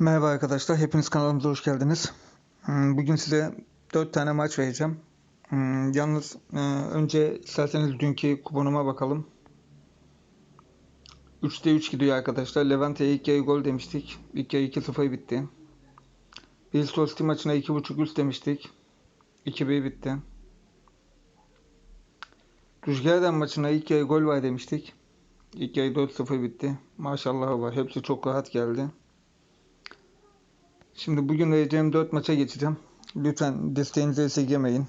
Merhaba arkadaşlar, hepiniz kanalımıza hoş geldiniz. Hmm, Bugün size 4 tane maç vereceğim. Hmm, Yalnız e, önce isterseniz dünkü kuponuma bakalım. 3'te 3 gidiyor arkadaşlar. Levante'ye ilk yarı gol demiştik. İlk yarı 2-0 bitti. Bristol City maçına 2.5 üst demiştik. 2-1 bitti. Rüzgardan maçına ilk yarı gol var demiştik. İlk yarı 4-0 bitti. Maşallah var. Hepsi çok rahat geldi. Şimdi bugün vereceğim 4 maça geçeceğim. Lütfen desteğinizi esirgemeyin.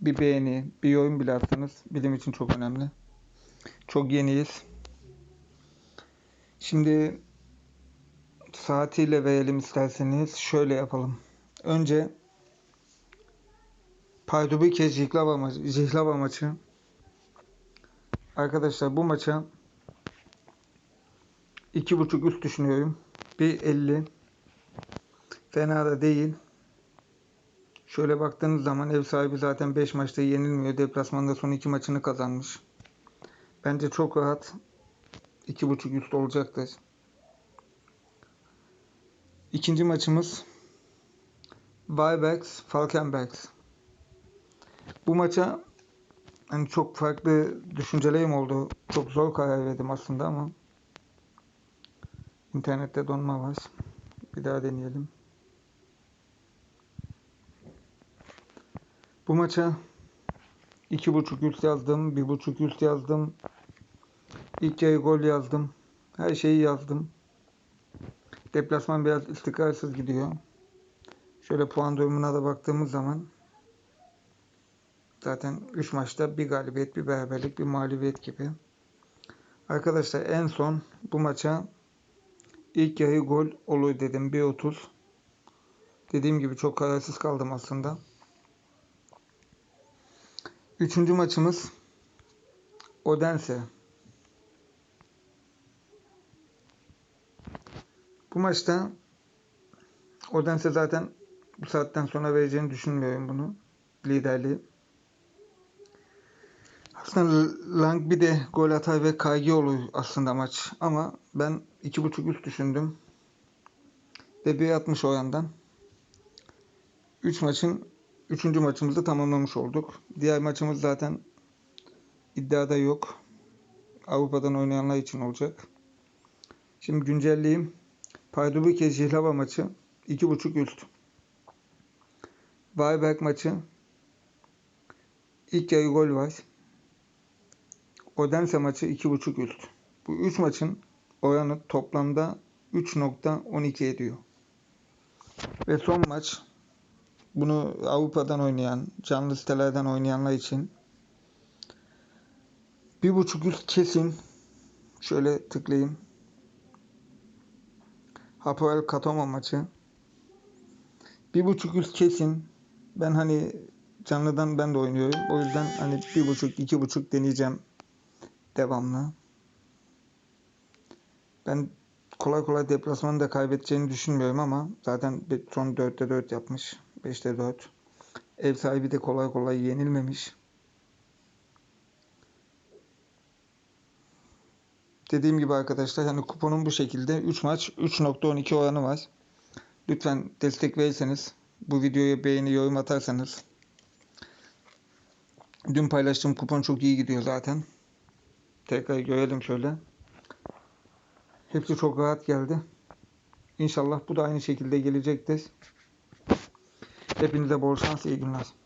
Bir beğeni, bir yorum bile atsanız bizim için çok önemli. Çok yeniyiz. Şimdi saatiyle verelim isterseniz. Şöyle yapalım. Önce Pardubice Jihlava maçı, Jihlava maçı. Arkadaşlar bu maça 2.5 üst düşünüyorum. 1.50 Fena da değil. Şöyle baktığınız zaman ev sahibi zaten 5 maçta yenilmiyor. Deplasmanda son 2 maçını kazanmış. Bence çok rahat 2.5 üst olacaktır. İkinci maçımız Vibex Falkenbergs. Bu maça hani çok farklı düşüncelerim oldu. Çok zor karar verdim aslında ama internette donma var. Bir daha deneyelim. Bu maça 2.5 üst yazdım, 1.5 üst yazdım. İlk yarı gol yazdım. Her şeyi yazdım. Deplasman biraz istikrarsız gidiyor. Şöyle puan durumuna da baktığımız zaman zaten 3 maçta bir galibiyet, bir beraberlik, bir mağlubiyet gibi. Arkadaşlar en son bu maça ilk yarı gol olur dedim 1.30. Dediğim gibi çok kararsız kaldım aslında. Üçüncü maçımız Odense. Bu maçta Odense zaten bu saatten sonra vereceğini düşünmüyorum bunu. Liderliği. Aslında Lang bir de gol atar ve kaygı olur aslında maç. Ama ben 2.5 üst düşündüm. Ve 1.60 orandan. 3 maçın Üçüncü maçımızı tamamlamış olduk. Diğer maçımız zaten iddiada yok. Avrupa'dan oynayanlar için olacak. Şimdi güncelleyeyim. Pardubice Jihlava maçı 2.5 üst. Varberg maçı ilk yarı gol var. Odense maçı 2.5 üst. Bu 3 maçın oranı toplamda 3.12 ediyor. Ve son maç bunu Avrupa'dan oynayan, canlı sitelerden oynayanlar için bir buçuk üst kesin. Şöyle tıklayayım. Hapoel Katoma maçı. Bir buçuk üst kesin. Ben hani canlıdan ben de oynuyorum. O yüzden hani bir buçuk, iki buçuk deneyeceğim devamlı. Ben kolay kolay deplasmanı da kaybedeceğini düşünmüyorum ama zaten son 4'te 4 yapmış. 5'te 4. Ev sahibi de kolay kolay yenilmemiş. Dediğim gibi arkadaşlar hani kuponun bu şekilde 3 maç 3.12 oranı var. Lütfen destek verirseniz bu videoya beğeni yorum atarsanız dün paylaştığım kupon çok iyi gidiyor zaten. Tekrar görelim şöyle. Hepsi çok rahat geldi. İnşallah bu da aynı şekilde gelecektir. Hepinize bol şans, iyi günler.